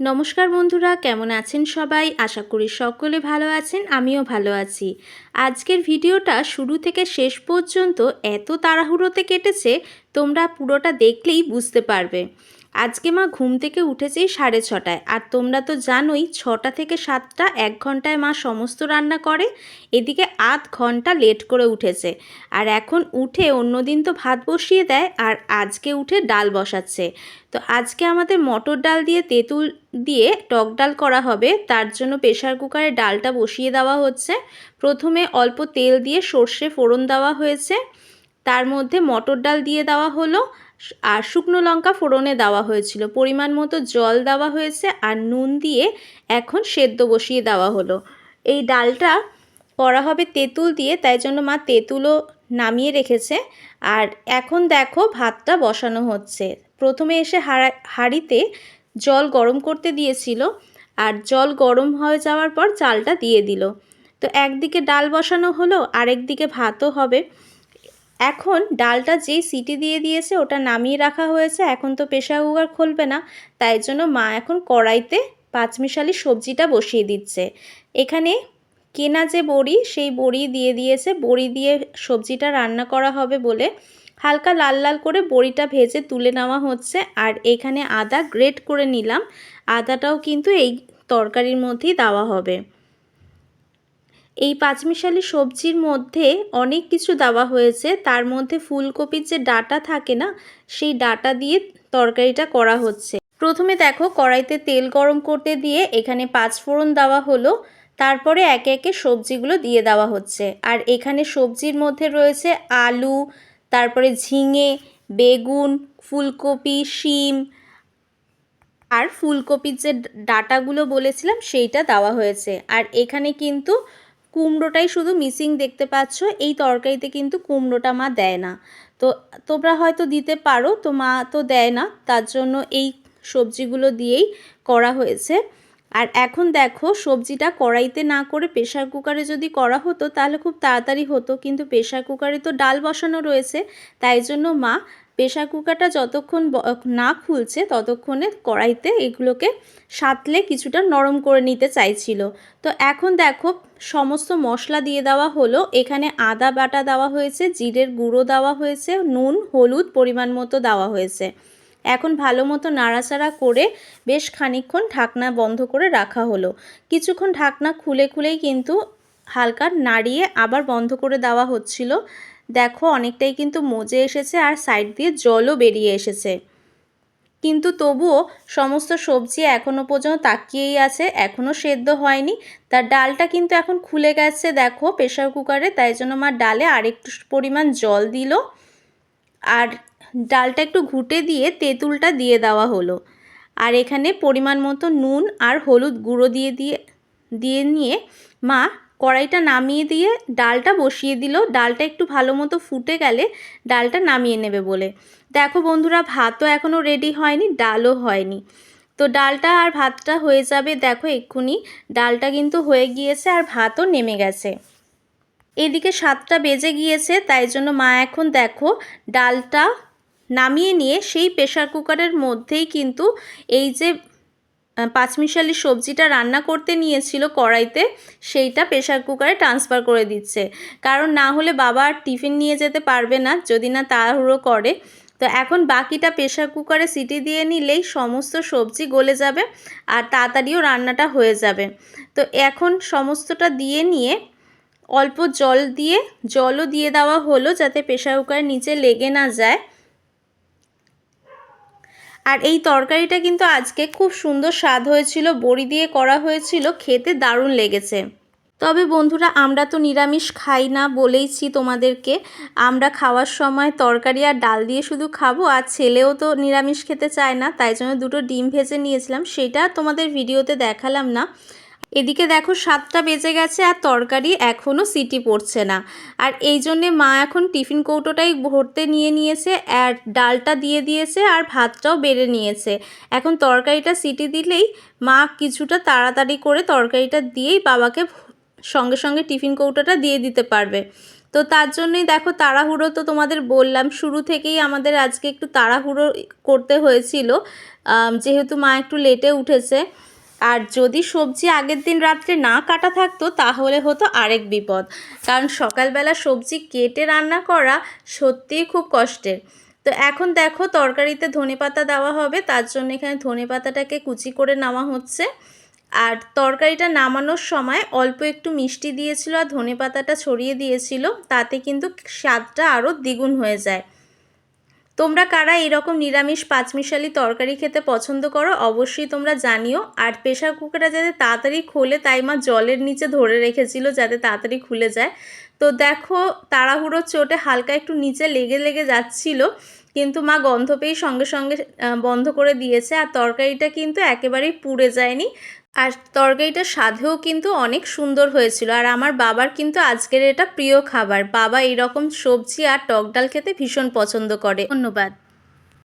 নমস্কার বন্ধুরা, কেমন আছেন সবাই? আশা করি সকলে ভালো আছেন, আমিও ভালো আছি। আজকের ভিডিওটা শুরু থেকে শেষ পর্যন্ত এত তাড়াহুড়োতে কেটেছে তোমরা পুরোটা দেখলেই বুঝতে পারবে। আজকে মা ঘুম থেকে উঠেছেই সাড়ে ছটায়। আর তোমরা তো জানোই, ছটা থেকে সাতটা, এক ঘন্টায় মা সমস্ত রান্না করে। এদিকে আধ ঘণ্টা লেট করে উঠেছে। আর এখন উঠে অন্যদিন তো ভাত বসিয়ে দেয়, আর আজকে উঠে ডাল বসাচ্ছে। তো আজকে আমাদের মটর ডাল দিয়ে তেঁতুল দিয়ে টক ডাল করা হবে। তার জন্য প্রেশার কুকারে ডালটা বসিয়ে দেওয়া হচ্ছে। প্রথমে অল্প তেল দিয়ে সর্ষে ফোড়ন দেওয়া হয়েছে। তার মধ্যে মটর ডাল দিয়ে দেওয়া হলো, আর শুকনো লঙ্কা ফোড়নে দেওয়া হয়েছিল। পরিমাণ মতো জল দেওয়া হয়েছে আর নুন দিয়ে এখন সেদ্ধ বসিয়ে দেওয়া হলো। এই ডালটা করা হবে তেঁতুল দিয়ে, তাই জন্য মা তেঁতুলও নামিয়ে রেখেছে। আর এখন দেখো ভাতটা বসানো হচ্ছে। প্রথমে এসে হাড়া, হাঁড়িতে জল গরম করতে দিয়েছিল আর জল গরম হয়ে যাওয়ার পর চালটা দিয়ে দিল। তো একদিকে ডাল বসানো হলো, আরেকদিকে ভাতও হবে। এখন ডালটা যেই সিটি দিয়ে দিয়েছে ওটা নামিয়ে রাখা হয়েছে, এখন তো প্রেশার কুকার খুলবে না, তাই জন্য মা এখন কড়াইতে পাঁচমিশালি সবজিটা বসিয়ে দিচ্ছে। এখানে কেনা যে বড়ি, সেই বড়ি দিয়ে দিয়েছে, বড়ি দিয়ে সবজিটা রান্না করা হবে বলে হালকা লাল লাল করে বড়িটা ভেজে তুলে নেওয়া হচ্ছে, আর এখানে আদা গ্রেট করে নিলাম, আদাটাও কিন্তু এই তরকারির মধ্যেই দেওয়া হবে। এই পাঁচমিশালি সবজির মধ্যে অনেক কিছু দেওয়া হয়েছে। তার মধ্যে ফুলকপির যে ডাটা থাকে না, সেই ডাটা দিয়ে তরকারিটা করা হচ্ছে। প্রথমে দেখো, কড়াইতে তেল গরম করতে দিয়ে এখানে পাঁচ ফোড়ন দেওয়া হলো। তারপরে একে একে সবজিগুলো দিয়ে দেওয়া হচ্ছে। আর এখানে সবজির মধ্যে রয়েছে আলু, তারপরে ঝিঙে, বেগুন, ফুলকপি, শিম আর ফুলকপির যে ডাটাগুলো বলেছিলাম, সেইটা দেওয়া হয়েছে। আর এখানে কিন্তু কুমড়োটাই শুধু মিসিং দেখতে পাচ্ছ, এই তরকারিতে কিন্তু কুমড়োটা মা দেয় না। তো তোমরা হয়তো দিতে পারো, তো মা তো দেয় না, তার জন্য এই সবজিগুলো দিয়েই করা হয়েছে। আর এখন দেখো, সবজিটা কড়াইতে না করে প্রেশার কুকারে যদি করা হতো, তাহলে খুব তাড়াতাড়ি হতো, কিন্তু প্রেশার কুকারে তো ডাল বসানো রয়েছে, তাই জন্য মা প্রেশার কুকারটা যতক্ষণ না খুলছে ততক্ষণে কড়াইতে এগুলোকে সাতলে কিছুটা নরম করে নিতে চাইছিল। তো এখন দেখো সমস্ত মশলা দিয়ে দেওয়া হলো। এখানে আদা বাটা দেওয়া হয়েছে, জিরের গুঁড়ো দেওয়া হয়েছে, নুন, হলুদ পরিমাণ মতো দেওয়া হয়েছে। এখন ভালো মতো নাড়াচাড়া করে বেশ খানিক্ষণ ঢাকনা বন্ধ করে রাখা হলো। কিছুক্ষণ ঢাকনা খুলে খুলেই কিন্তু হালকা নাড়িয়ে আবার বন্ধ করে দেওয়া হচ্ছিল। দেখো, অনেকটাই কিন্তু মজে এসেছে আর সাইড দিয়ে জলও বেরিয়ে এসেছে। কিন্তু তবুও সমস্ত সবজি এখনও পর্যন্ত তাকিয়েই আছে এখনও সেদ্ধ হয়নি। তার ডালটা কিন্তু এখন খুলে গেছে দেখো প্রেশার কুকারে তাই জন্য আমার ডালে আরেকটু পরিমাণ জল দিল। আর ডালটা একটু ঘুটে দিয়ে তেঁতুলটা দিয়ে দেওয়া হলো। আর এখানে পরিমাণ মতো নুন আর হলুদ গুঁড়ো দিয়ে দিয়ে দিয়ে নিয়ে মা কড়াইটা নামিয়ে দিয়ে ডালটা বসিয়ে দিল। ডালটা একটু ভালো মতো ফুটে গেলে ডালটা নামিয়ে নেবে বলে। দেখো বন্ধুরা, ভাতও এখনও রেডি হয়নি, ডালও হয়নি। তো ডালটা আর ভাতটা হয়ে যাবে দেখো এক্ষুনি। ডালটা কিন্তু হয়ে গিয়েছে আর ভাতও নেমে গেছে। এদিকে সাতটা বেজে গিয়েছে, তাই জন্য মা এখন দেখো ডালটা নামিয়ে নিয়ে সেই প্রেশার কুকারের মধ্যেই কিন্তু এই যে পাঁচমিশালি সবজিটা রান্না করতে নিয়েছিল কড়াইতে, সেইটা প্রেশার কুকারে ট্রান্সফার করে দিচ্ছে। কারণ না হলে বাবা আর টিফিন নিয়ে যেতে পারবে না, যদি না তাড়াহুড়ো করে। তো এখন বাকিটা প্রেশার কুকারে সিটি দিয়ে নিলেই সমস্ত সবজি গলে যাবে আর তাড়াতাড়িও রান্নাটা হয়ে যাবে। তো এখন সমস্তটা দিয়ে নিয়ে অল্প জল দিয়ে, জলও দিয়ে দেওয়া হলো যাতে প্রেশার কুকারের নিচে লেগে না যায়। আর এই তরকারিটা কিন্তু আজকে খুব সুন্দর স্বাদ হয়েছিল, বড়ি দিয়ে করা হয়েছিল, খেতে দারুণ লেগেছে। তবে বন্ধুরা, আমরা তো নিরামিষ খাই না বলেইছি তোমাদেরকে। আমরা খাওয়ার সময় তরকারি আর ডাল দিয়ে শুধু খাব, আর ছেলেও তো নিরামিষ খেতে চায় না, তাই জন্য দুটো ডিম ভেজে নিয়েছিলাম। সেটা তোমাদের ভিডিওতে দেখালাম না। এদিকে দেখো সাতটা বেজে গেছে আর তরকারি এখনও সিটি পড়ছে না। আর এই জন্যে মা এখন টিফিন কৌটোটাই ভরতে নিয়ে নিয়েছে, আর ডালটা দিয়ে দিয়েছে আর ভাতটাও বেড়ে নিয়েছে। এখন তরকারিটা সিটি দিলেই মা কিছুটা তাড়াতাড়ি করে তরকারিটা দিয়েই বাবাকে সঙ্গে সঙ্গে টিফিন কৌটোটা দিয়ে দিতে পারবে। তো তার জন্যই দেখো তাড়াহুড়ো তো তোমাদের বললাম, শুরু থেকেই আমাদের আজকে একটু তাড়াহুড়ো করতে হয়েছিল। যেহেতু মা একটু লেটে উঠেছে আর যদি সবজি আগের দিন রাত্রে না কাটা থাকতো, তাহলে হতো আরেক বিপদ। কারণ সকালবেলা সবজি কেটে রান্না করা সত্যিই খুব কষ্টের। তো এখন দেখো তরকারিতে ধনেপাতা দেওয়া হবে, তার জন্য এখানে ধনেপাতাটাকে কুচি করে নেওয়া হচ্ছে। আর তরকারিটা নামানোর সময় অল্প একটু মিষ্টি দিয়েছিল আর ধনেপাতাটা ছড়িয়ে দিয়েছিল, তাতে কিন্তু স্বাদটা আরও দ্বিগুণ হয়ে যায়। তোমরা কারা এরকম নিরামিষ পাঁচমিশালি তরকারি খেতে পছন্দ করো, অবশ্যই তোমরা জানিও। আর প্রেশার কুকারটা যাতে তাড়াতাড়ি খোলে, তাই মা জলের নিচে ধরে রেখেছিল যাতে তাড়াতাড়ি খুলে যায়। তো দেখো, তাড়াহুড়োর চোটে হালকা একটু নিচে লেগে লেগে যাচ্ছিল। কিন্তু মা গন্ধ পেয়ে সঙ্গে সঙ্গে বন্ধ করে দিয়েছে। আর তরকারিটা কিন্তু একেবারেই পুড়ে যায়নি। আর তরকারিটা স্বাদেও কিন্তু অনেক সুন্দর হয়েছিল। আর আমার বাবার কিন্তু আজকের এটা প্রিয় খাবার। বাবা এরকম সবজি আর টক ডাল খেতে ভীষণ পছন্দ করে। ধন্যবাদ।